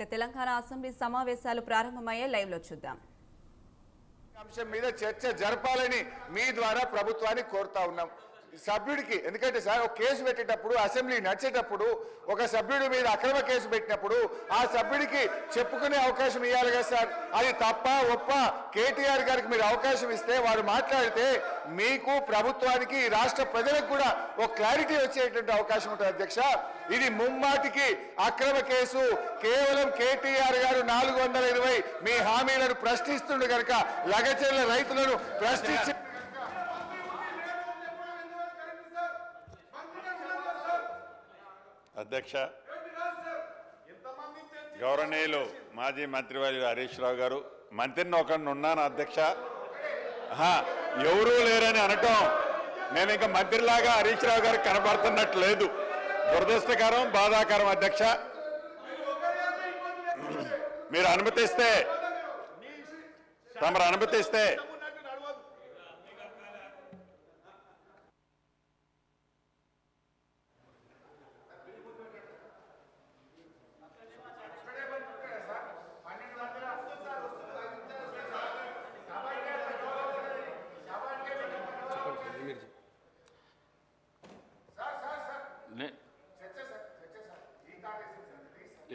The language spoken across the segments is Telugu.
ఇక తెలంగాణ అసెంబ్లీ సమావేశాలు ప్రారంభమయ్యే లైవ్లో చూద్దాం. అంశం మీద చర్చ జరపాలని మీ ద్వారా ప్రభుత్వాన్ని కోరుతా ఉన్నాం. సభ్యుడికి. ఎందుకంటే సార్ ఒక కేసు పెట్టేటప్పుడు అసెంబ్లీ నడిచేటప్పుడు ఒక సభ్యుడి మీద అక్రమ కేసు పెట్టినప్పుడు ఆ సభ్యుడికి చెప్పుకునే అవకాశం ఇవ్వాలి కదా సార్. అది తప్ప ఒప్ప కేటీఆర్ గారికి మీరు అవకాశం ఇస్తే వారు మాట్లాడితే మీకు ప్రభుత్వానికి రాష్ట్ర ప్రజలకు కూడా ఒక క్లారిటీ వచ్చేటువంటి అవకాశం ఉంటుంది అధ్యక్ష. ఇది ముమ్మాటికి అక్రమ కేసు. కేవలం కేటీఆర్ గారు నాలుగు వందల ఇరవై మీ హామీలను ప్రశ్నిస్తుండే కనుక లగచెర్ల రైతులను ప్రశ్నించి అధ్యక్ష గౌరవనీయులు మాజీ మంత్రివర్యులు హరీష్ రావు గారు మంత్రిని ఒకరిని ఉన్నాను అధ్యక్ష. ఎవరూ లేరని అనటం నేను ఇంకా మంత్రిలాగా హరీష్ రావు గారు కనబడుతున్నట్టు లేదు. దురదృష్టకరం బాధాకరం అధ్యక్ష. మీరు అనుమతిస్తే తమరు అనుమతిస్తే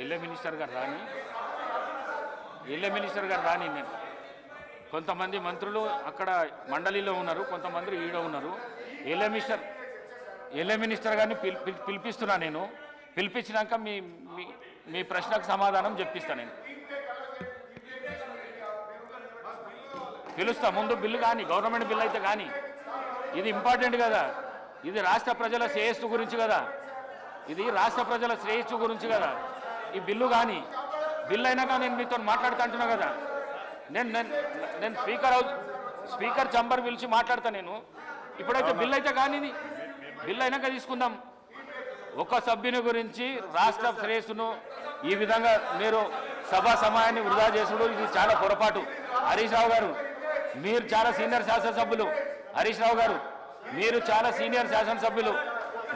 ఎల్లే మినిస్టర్ గారు రాని? ఎల్లే మినిస్టర్ గారు రాని నేను. కొంతమంది మంత్రులు అక్కడ మండలిలో ఉన్నారు కొంతమంది ఈడ ఉన్నారు. ఎల్లే మినిస్టర్ ఎల్లే మినిస్టర్ గారిని పిలిపిస్తున్నా నేను. పిలిపించినాక మీ మీ మీ ప్రశ్నకు సమాధానం చెప్పిస్తాను నేను. పిలుస్తా ముందు బిల్లు కానీ గవర్నమెంట్ బిల్లు అయితే కానీ ఇది ఇంపార్టెంట్ కదా. ఇది రాష్ట్ర ప్రజల శ్రేయస్సు గురించి కదా. ఇది రాష్ట్ర ప్రజల శ్రేయస్సు గురించి కదా. ఈ బిల్లు కానీ బిల్లు అయినాక నేను మీతో మాట్లాడుతా అంటున్నా కదా. నేను నేను స్పీకర్ స్పీకర్ చంబర్ పిలిచి మాట్లాడతా నేను. ఇప్పుడైతే బిల్లు అయితే కానీ ఇది. బిల్లు అయినాక తీసుకుందాం. ఒక సభ్యుని గురించి రాష్ట్ర శ్రేయస్సును ఈ విధంగా మీరు సభా సమయాన్ని వృధా చేసుడు ఇది చాలా పొరపాటు. హరీష్ రావు గారు మీరు చాలా సీనియర్ శాసనసభ్యులు. హరీష్ రావు గారు మీరు చాలా సీనియర్ శాసనసభ్యులు.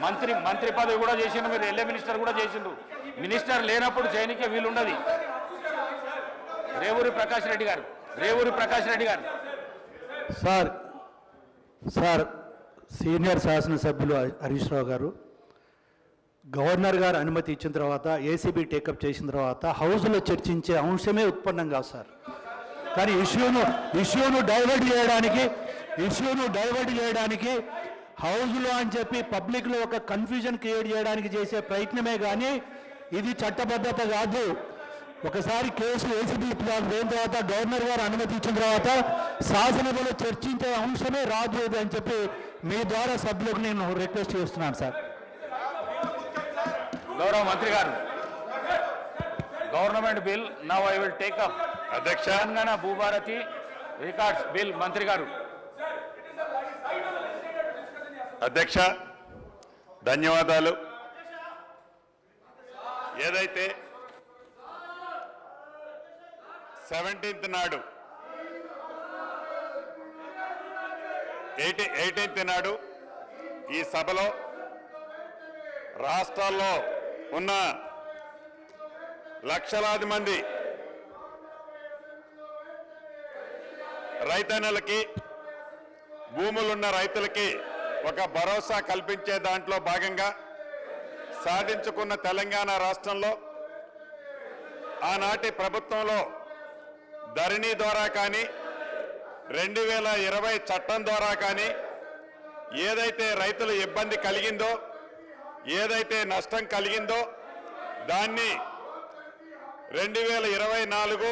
మంత్రి మంత్రి పదవి కూడా చేసిండ్రు మీరు ఎల్ఏ మినిస్టర్ కూడా చేసిండ్రు మినిస్టర్ లేనప్పుడు చేయనికే వీలుండదు. రేవూరి ప్రకాష్ రెడ్డి గారు రేవూరి ప్రకాష్ రెడ్డి గారు. సార్ సార్ సీనియర్ శాసనసభ్యులు హరీష్ రావు గారు. గవర్నర్ గారు అనుమతి ఇచ్చిన తర్వాత ఏసీబీ టేకప్ చేసిన తర్వాత హౌస్లో చర్చించే అంశమే ఉత్పన్నం కాదు సార్. కానీ ఇష్యూను ఇష్యూను డైవర్ట్ చేయడానికి ఇష్యూను డైవర్ట్ చేయడానికి హౌస్లో అని చెప్పి పబ్లిక్లో ఒక కన్ఫ్యూజన్ క్రియేట్ చేయడానికి చేసే ప్రయత్నమే కానీ ఇది చట్టబద్ధత కాదు. ఒకసారి కేసు ఏసీబీ పోయిన తర్వాత గవర్నర్ గారు అనుమతి ఇచ్చిన తర్వాత శాసనసభలో చర్చించే అంశమే రాదు ఇది అని చెప్పి మీ ద్వారా సభ్యులకు నేను రిక్వెస్ట్ చేస్తున్నాను సార్. గౌరవ మంత్రి గారు government bill now I will take up. అధ్యక్ష. తెలంగాణ భూభారతి రికార్డ్స్ బిల్ మంత్రి గారు అధ్యక్ష ధన్యవాదాలు. ఏదైతే సెవెంటీన్త్ నాడు ఎయిటీ ఎయిటీన్త్ నాడు ఈ సభలో రాష్ట్రాల్లో ఉన్న లక్షలాది మంది రైతన్నలకి భూములున్న రైతులకి ఒక భరోసా కల్పించే దాంట్లో భాగంగా సాధించుకున్న తెలంగాణ రాష్ట్రంలో ఆనాటి ప్రభుత్వంలో ధరణి ద్వారా కానీ రెండు వేల ఇరవై చట్టం ద్వారా కానీ ఏదైతే రైతులు ఇబ్బంది కలిగిందో ఏదైతే నష్టం కలిగిందో దాన్ని రెండు వేల ఇరవై నాలుగు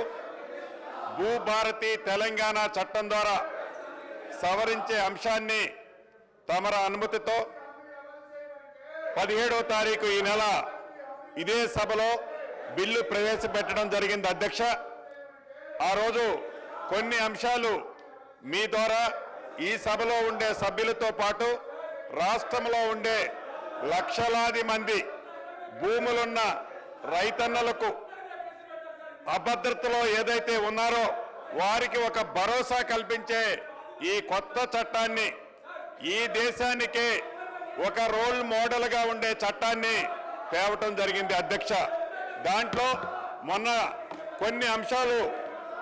భూభారతి తెలంగాణ చట్టం ద్వారా సవరించే అంశాన్ని తమర అనుమతితో పదిహేడవ తారీఖు ఈ నెల ఇదే సభలో బిల్లు ప్రవేశపెట్టడం జరిగింది అధ్యక్ష. ఆ రోజు కొన్ని అంశాలు మీ ద్వారా ఈ సభలో ఉండే సభ్యులతో పాటు రాష్ట్రంలో ఉండే లక్షలాది మంది భూములున్న రైతన్నలకు అభద్రతలో ఏదైతే ఉన్నారో వారికి ఒక భరోసా కల్పించే ఈ కొత్త చట్టాన్ని ఈ దేశానికే ఒక రోల్ మోడల్గా ఉండే చట్టాన్ని తేవటం జరిగింది అధ్యక్ష. దాంట్లో మొన్న కొన్ని అంశాలు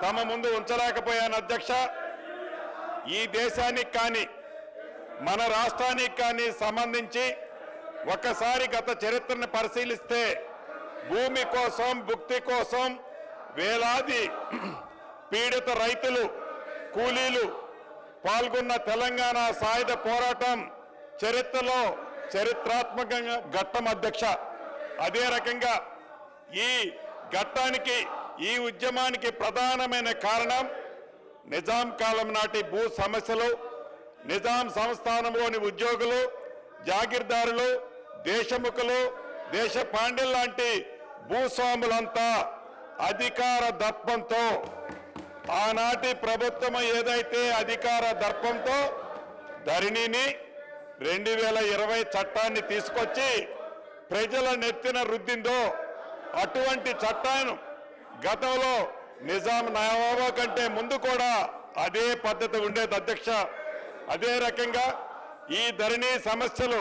తమ ముందు ఉంచలేకపోయాను అధ్యక్ష. ఈ దేశానికి కానీ మన రాష్ట్రానికి కానీ సంబంధించి ఒకసారి గత చరిత్రను పరిశీలిస్తే భూమి కోసం భుక్తి కోసం వేలాది పీడిత రైతులు కూలీలు పాల్గొన్న తెలంగాణ సాయుధ పోరాటం చరిత్రలో చరిత్రాత్మకంగా ఘట్టం అధ్యక్ష. అదే రకంగా ఈ ఘట్టానికి ఈ ఉద్యమానికి ప్రధానమైన కారణం నిజాం కాలం నాటి భూ సమస్యలు నిజాం సంస్థానంలోని ఉద్యోగులు జాగీర్దారులు దేశముఖులు దేశ పాండ్యులు లాంటి భూస్వాములంతా అధికార దర్పంతో ఆనాటి ప్రభుత్వం ఏదైతే అధికార దర్పంతో ధరణిని రెండు వేల ఇరవై చట్టాన్ని తీసుకొచ్చి ప్రజల నెత్తిన రుద్దిందో అటువంటి చట్టాన్ని గతంలో నిజాం నవాబా కంటే ముందు కూడా అదే పద్ధతి ఉండేది అధ్యక్ష. అదే రకంగా ఈ ధరణి సమస్యలు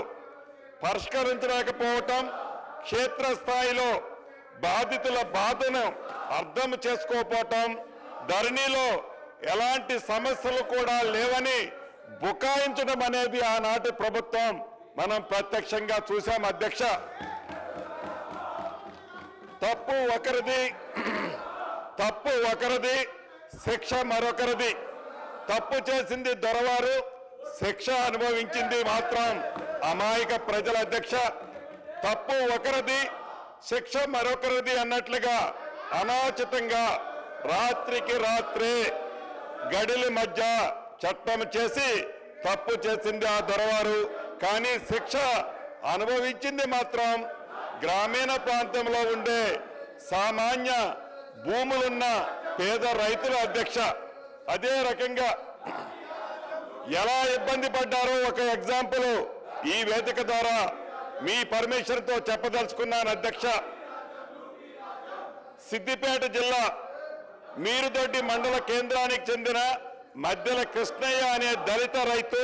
పరిష్కరించలేకపోవటం క్షేత్రస్థాయిలో బాధితుల బాధను అర్థం చేసుకోకపోవటం ధరణిలో ఎలాంటి సమస్యలు కూడా లేవని బుకాయించడం అనేది ఆనాటి ప్రభుత్వం మనం ప్రత్యక్షంగా చూసాం. అధ్యక్ష తప్పు ఒకరిది తప్పు ఒకరిది శిక్ష మరొకరిది. తప్పు చేసింది దొరవారు శిక్ష అనుభవించింది మాత్రం అమాయక ప్రజల అధ్యక్ష. తప్పు ఒకరిది శిక్ష మరొకరిది అన్నట్లుగా అనాచితంగా రాత్రికి రాత్రే గడిలి మధ్య చట్టం చేసి తప్పు చేసింది ఆ దొరవారు. కానీ శిక్ష అనుభవించింది మాత్రం గ్రామీణ ప్రాంతంలో ఉండే సామాన్య భూములున్న పేద రైతుల అధ్యక్ష. అదే రకంగా ఎలా ఇబ్బంది పడ్డారో ఒక ఎగ్జాంపుల్ ఈ వేదిక ద్వారా మీ పర్మిషన్తో చెప్పదలుచుకున్నాను అధ్యక్ష. సిద్దిపేట జిల్లా మీరుదొడ్డి మండల కేంద్రానికి చెందిన మధ్యల కృష్ణయ్య అనే దళిత రైతు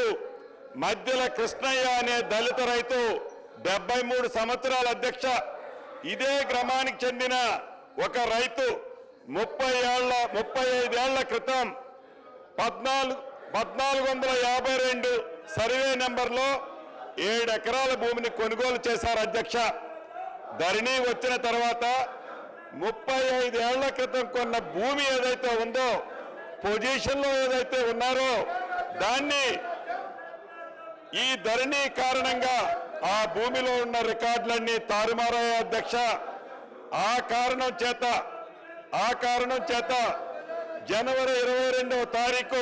మధ్యల కృష్ణయ్య అనే దళిత రైతు డెబ్బై మూడు సంవత్సరాల అధ్యక్ష. ఇదే గ్రామానికి చెందిన ఒక రైతు ముప్పై ఏళ్ళ ముప్పై ఐదేళ్ళ క్రితం పద్నాలుగు పద్నాలుగు వందల యాభై రెండు సర్వే నెంబర్లో ఏడు ఎకరాల భూమిని కొనుగోలు చేశారు అధ్యక్ష. ధరణి వచ్చిన తర్వాత ముప్పై ఐదు ఏళ్ళ క్రితం కొన్న భూమి ఏదైతే ఉందో పొజిషన్లో ఏదైతే ఉన్నారో దాన్ని ఈ ధరణి కారణంగా ఆ భూమిలో ఉన్న రికార్డులన్నీ తారుమారయ్యాయి అధ్యక్ష. ఆ కారణం చేత ఆ కారణం చేత జనవరి ఇరవై రెండవ తారీఖు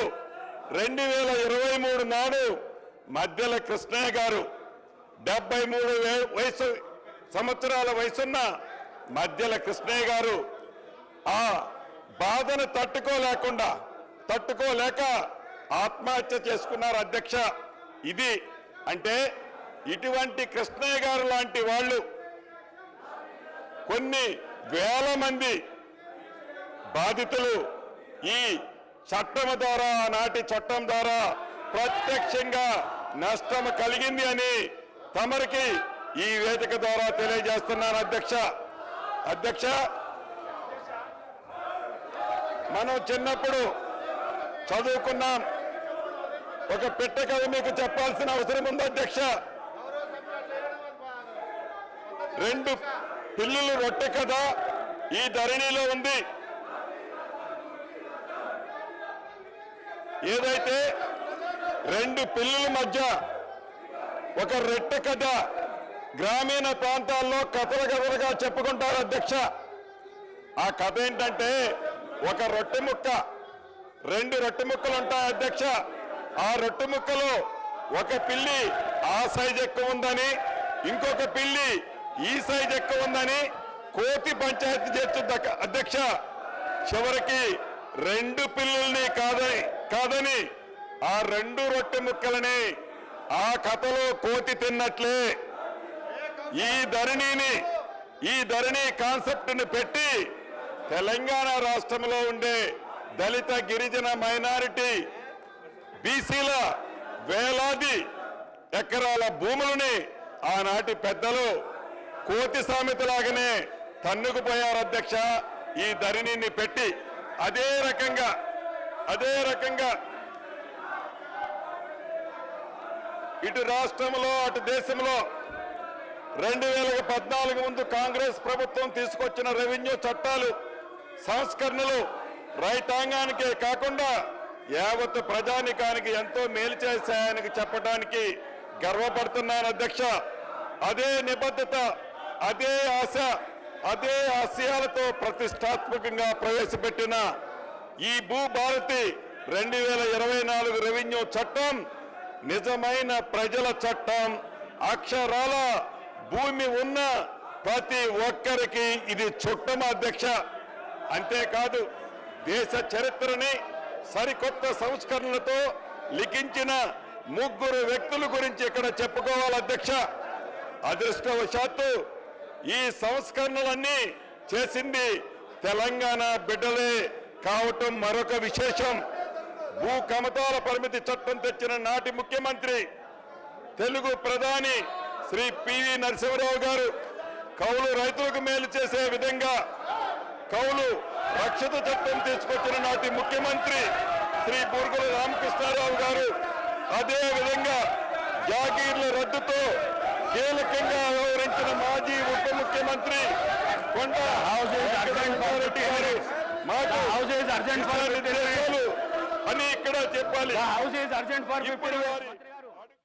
రెండు వేల ఇరవై మూడు నాడు మధ్యల కృష్ణయ్య గారు డెబ్బై మూడు వయసు సంవత్సరాల వయసున్న మధ్యల కృష్ణయ్య గారు ఆ బాధను తట్టుకోలేకుండా తట్టుకోలేక ఆత్మహత్య చేసుకున్నారు అధ్యక్ష. ఇది అంటే ఇటువంటి కృష్ణయ్య గారు లాంటి వాళ్ళు కొన్ని వేల మంది బాధితులు ఈ చట్టం ద్వారా నాటి చట్టం ద్వారా ప్రత్యక్షంగా నష్టం కలిగింది అని తమరికి ఈ వేదిక ద్వారా తెలియజేస్తున్నాను అధ్యక్ష. అధ్యక్ష. మనం చిన్నప్పుడు చదువుకున్నాం. ఒక పెట్టె కథ మీకు చెప్పాల్సిన అవసరం ఉంది అధ్యక్ష. రెండు పిల్లులు రొట్టె కథ ఈ ధరణిలో ఉంది. ఏదైతే రెండు పిల్లుల మధ్య ఒక రెట్టె కథ గ్రామీణ ప్రాంతాల్లో కథల కథలుగా చెప్పుకుంటారు అధ్యక్ష. ఆ కథ ఏంటంటే ఒక రొట్టె ముక్క రెండు రొట్టె ముక్కలు ఉంటాయి అధ్యక్ష. ఆ రొట్టె ముక్కలో ఒక పిల్లి ఆ సైజ్ ఎక్కువ ఉందని ఇంకొక పిల్లి ఈ సైజ్ ఎక్కువ ఉందని కోతి పంచాయతీ చేస్తుంది అధ్యక్ష. చివరికి రెండు పిల్లుల్ని కాదని కాదని ఆ రెండు రొట్టె ముక్కలని ఆ కథలో కోతి తిన్నట్లే ఈ ధరణిని ఈ ధరణి కాన్సెప్ట్ని పెట్టి తెలంగాణ రాష్ట్రంలో ఉండే దళిత గిరిజన మైనారిటీ బీసీల వేలాది ఎకరాల భూములని ఆనాటి పెద్దలు కోతి సామెతలాగానే తన్నుకుపోయారు అధ్యక్ష. ఈ ధరణిని పెట్టి అదే రకంగా అదే రకంగా ఇటు రాష్ట్రంలో అటు దేశంలో రెండు వేల పద్నాలుగు ముందు కాంగ్రెస్ ప్రభుత్వం తీసుకొచ్చిన రెవెన్యూ చట్టాలు సంస్కరణలు రైతాంగానికే కాకుండా యావత్ ప్రజానికానికి ఎంతో మేలు చేశాయని చెప్పడానికి గర్వపడుతున్నాను అధ్యక్ష. అదే నిబద్ధత అదే ఆశ అదే ఆశయాలతో ప్రతిష్టాత్మకంగా ప్రవేశపెట్టిన ఈ భూభారతి రెండు వేల ఇరవై నాలుగు రెవెన్యూ చట్టం నిజమైన ప్రజల చట్టం అక్షరాల భూమి ఉన్న ప్రతి ఒక్కరికి ఇది చుట్టం అధ్యక్ష. అంతేకాదు దేశ చరిత్రని సరికొత్త సంస్కరణలతో లిఖించిన ముగ్గురు వ్యక్తుల గురించి ఇక్కడ చెప్పుకోవాలి అధ్యక్ష. అదృష్టవశాత్తు ఈ సంస్కరణలన్నీ చేసింది తెలంగాణ బిడ్డలే కావటం మరొక విశేషం. భూ కమతాల పరిమితి చట్టం తెచ్చిన నాటి ముఖ్యమంత్రి తెలుగు ప్రధాని శ్రీ పివి నరసింహరావు గారు కౌలు రైతులకు మేలు చేసే విధంగా కౌలు రక్షిత చట్టం తీసుకొచ్చిన నాటి ముఖ్యమంత్రి శ్రీ బూర్గుల రామకృష్ణారావు గారు అదే విధంగా జాగీర్ల రద్దుతో కీలకంగా వ్యవహరించిన మాజీ ఉప ముఖ్యమంత్రి కొండ రెడ్డి గారు మాకు అని ఇక్కడ చెప్పాలి. House is urgent for